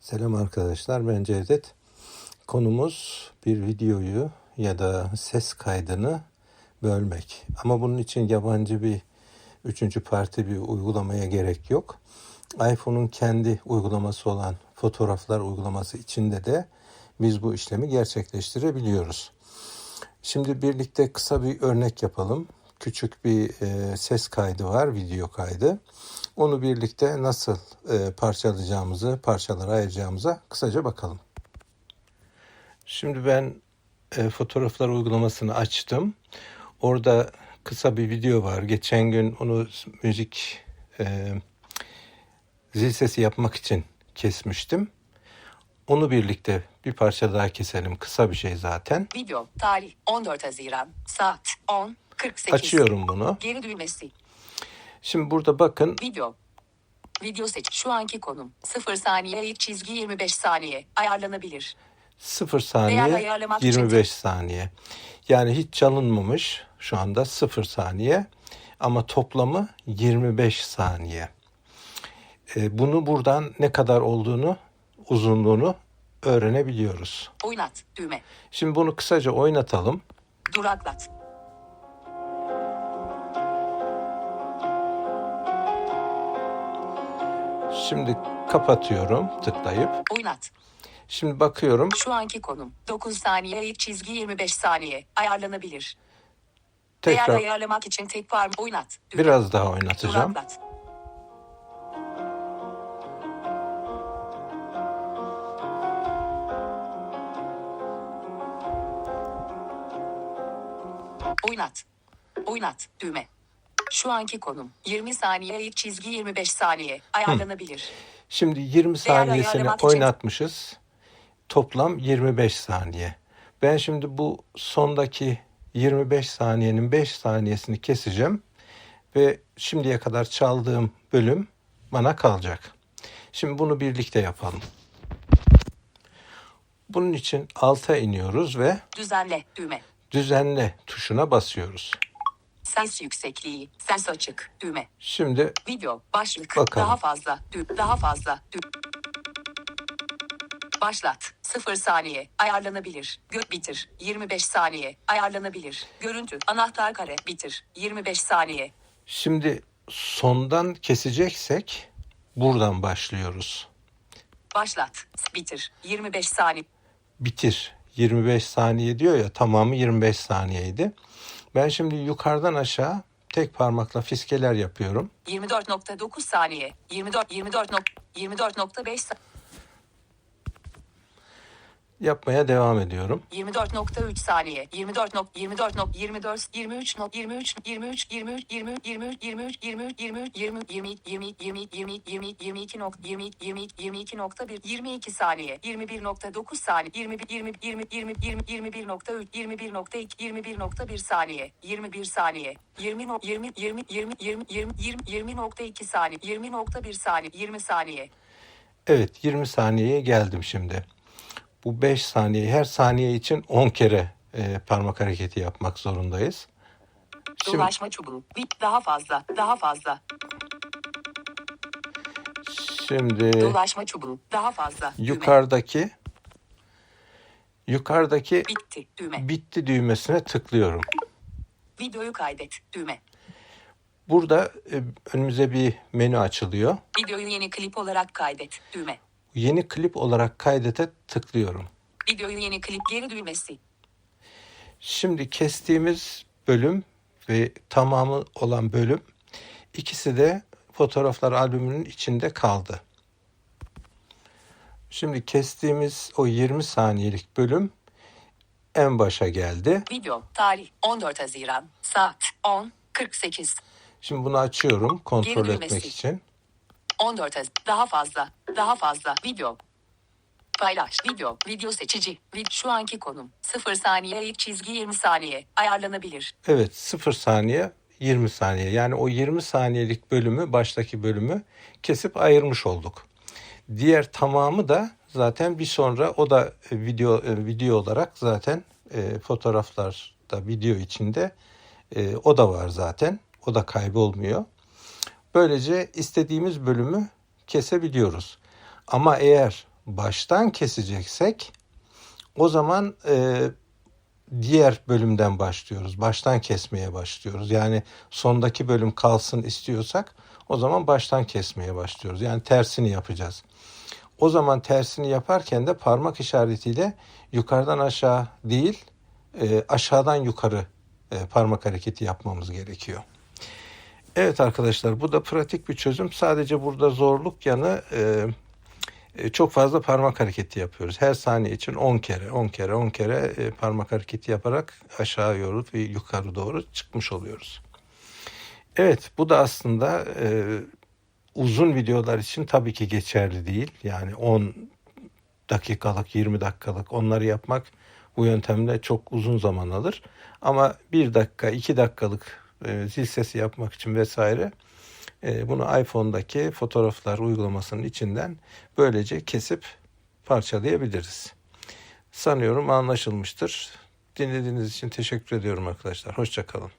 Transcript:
Selam arkadaşlar ben Cevdet. Konumuz bir videoyu ya da ses kaydını bölmek. Ama bunun için yabancı bir üçüncü parti bir uygulamaya gerek yok. iPhone'un kendi uygulaması olan fotoğraflar uygulaması içinde de biz bu işlemi gerçekleştirebiliyoruz. Şimdi birlikte kısa bir örnek yapalım. Küçük bir e, ses kaydı var, video kaydı. Onu birlikte nasıl e, parçalayacağımızı, parçalara ayıracağımıza kısaca bakalım. Şimdi ben e, fotoğraflar uygulamasını açtım. Orada kısa bir video var. Geçen gün onu müzik e, zil sesi yapmak için kesmiştim. Onu birlikte bir parça daha keselim. Kısa bir şey zaten. Video tarih 14 Haziran saat 10.48 Açıyorum bunu. Geri düğmesi Şimdi burada bakın video Video seç şu anki konum 0 saniye ilk çizgi 25 saniye ayarlanabilir 0 Değer saniye ayarlamak için 25 saniye. Yani hiç çalınmamış şu anda 0 saniye ama toplamı 25 saniye. E, bunu buradan ne kadar olduğunu, uzunluğunu öğrenebiliyoruz. oynat düğme Şimdi bunu kısaca oynatalım. duraklat Şimdi kapatıyorum tıklayıp. oynat Şimdi bakıyorum. şu anki konum 9 saniye ilk çizgi 25 saniye ayarlanabilir Değer Tekrar ayarlamak için tek parmak oynat düğme biraz daha oynatacağım. duraklat Oynat. Oynat düğme. Şu anki konum 20 saniye ilk çizgi 25 saniye ayarlanabilir. Şimdi 20 saniyesini ayarlamak için- oynatmışız. Toplam 25 saniye. Ben şimdi bu sondaki 25 saniyenin 5 saniyesini keseceğim ve şimdiye kadar çaldığım bölüm bana kalacak. Şimdi bunu birlikte yapalım. Bunun için alta iniyoruz ve Düzenle düğme. düzenle tuşuna basıyoruz. Ses yüksekliği, ses açık düğme. Şimdi Video başlık Bakalım. daha fazla düğme daha fazla düğme. Başlat 0 saniye ayarlanabilir. Gö bitir 25 saniye ayarlanabilir. Görüntü anahtar kare bitir 25 saniye. şimdi sondan keseceksek buradan başlıyoruz. Başlat bitir 25 saniye. bitir 25 saniye diyor ya tamamı 25 saniyeydi. Ben şimdi yukarıdan aşağı tek parmakla fiskeler yapıyorum. 24.9 saniye. 24 24 nok 24.5 sa- Yapmaya devam ediyorum. 24.3 saniye. 24 nok 24 nok 24 23 nok 23 23 23 23 23 23 23 23 20 20 20 20 20 20 22 nok 20 20 22.1 22 saniye. 21.9 saniye. 21 20 20 20 20 21.3 21.2 21.1 saniye. 21 saniye. 20 nok 20 20 20 20 20 20 20.2 saniye. 20.1 saniye. 20 saniye. Evet 20 saniyeye geldim şimdi. Bu 5 saniye her saniye için 10 kere e, parmak hareketi yapmak zorundayız. Şimdi, Dolaşma çubuğu. Daha fazla. Daha fazla. şimdi Dolaşma çubuğu. Daha fazla. Düğme. yukarıdaki yukarıdaki Bitti. Düğme. bitti düğmesine tıklıyorum. Videoyu kaydet. Düğme. Burada e, önümüze bir menü açılıyor. Videoyu yeni klip olarak kaydet. Düğme. Yeni klip olarak kaydete tıklıyorum. Videoyu yeni klip geri düğmesi. Şimdi kestiğimiz bölüm ve tamamı olan bölüm ikisi de fotoğraflar albümünün içinde kaldı. Şimdi kestiğimiz o 20 saniyelik bölüm en başa geldi. Video. Tarih 14 Haziran. Saat 10.48. Şimdi bunu açıyorum kontrol etmek için. 14 Haziran. Daha fazla. Daha fazla. Video. Paylaş. Video. Video seçici. Vid şu anki konum. 0 saniye ilk çizgi 20 saniye. Ayarlanabilir. Evet 0 saniye 20 saniye yani o 20 saniyelik bölümü baştaki bölümü kesip ayırmış olduk. Diğer tamamı da zaten bir sonra o da e, video e, video olarak zaten e, fotoğraflarda video içinde e, o da var zaten. O da kaybolmuyor. Böylece istediğimiz bölümü kesebiliyoruz. Ama eğer baştan keseceksek o zaman e, diğer bölümden başlıyoruz. Baştan kesmeye başlıyoruz. Yani sondaki bölüm kalsın istiyorsak o zaman baştan kesmeye başlıyoruz. Yani tersini yapacağız. O zaman tersini yaparken de parmak işaretiyle yukarıdan aşağı değil e, aşağıdan yukarı e, parmak hareketi yapmamız gerekiyor. Evet arkadaşlar bu da pratik bir çözüm. Sadece burada zorluk yanı e, e, çok fazla parmak hareketi yapıyoruz. Her saniye için 10 kere, 10 kere, 10 kere e, parmak hareketi yaparak aşağı doğru ve yukarı doğru çıkmış oluyoruz. Evet bu da aslında e, uzun videolar için tabii ki geçerli değil. Yani 10 dakikalık, 20 dakikalık onları yapmak bu yöntemle çok uzun zaman alır. Ama 1 dakika, 2 dakikalık e, zil sesi yapmak için vesaire e, bunu iPhone'daki fotoğraflar uygulamasının içinden böylece kesip parçalayabiliriz. Sanıyorum anlaşılmıştır. Dinlediğiniz için teşekkür ediyorum arkadaşlar. Hoşçakalın.